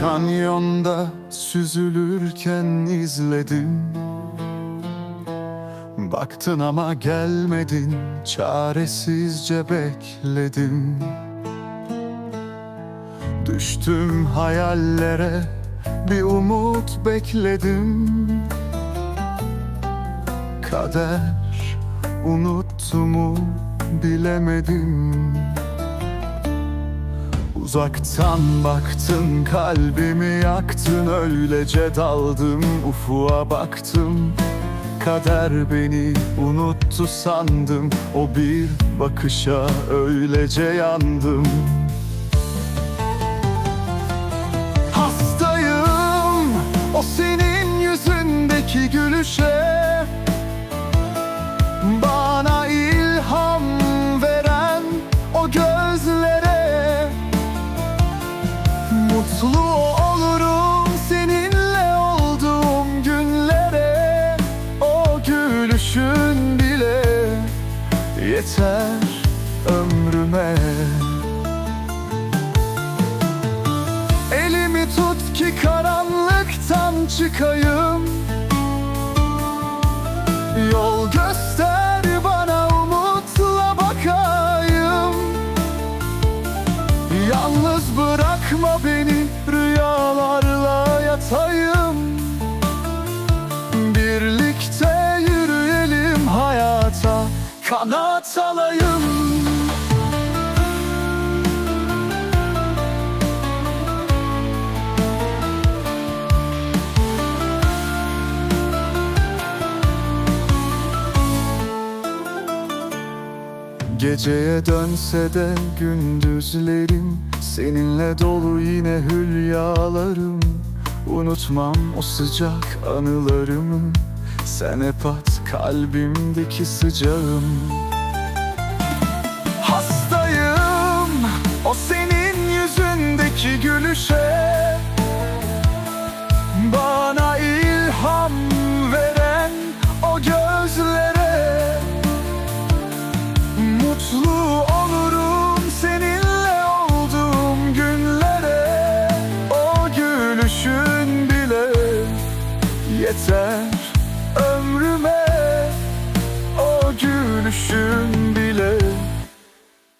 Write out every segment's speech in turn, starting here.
Kanyonda süzülürken izledim. Baktın ama gelmedin Çaresizce bekledim. Düştüm hayallere Bir umut bekledim. Kader unuttu mu bilemedim Uzaktan baktın kalbimi yaktın Öylece daldım ufuğa baktım. Kader beni unuttu sandım O bir bakışa öylece yandım. Hastayım o senin yüzündeki gülüşe yeter ömrüme. Elimi tut ki karanlıktan çıkayım. Yol göster bana umutla bakayım. Yalnız bırakma beni rüyalarla yatayım kanat alayım Geceye dönse de gündüzlerim Seninle dolu yine hülyalarım. Unutmam o sıcak anılarımı Sen hep at kalbimdeki sıcağım. Hastayım o senin yüzündeki gülüşe. Bana ilham veren o gözlere. Mutlu olurum seninle olduğum günlere. O gülüşün bile yeter gülüşün bile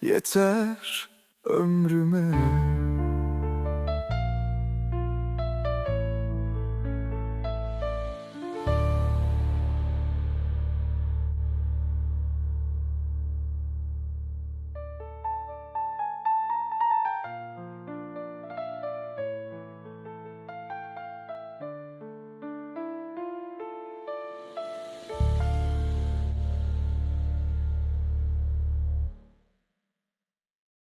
yeter ömrüme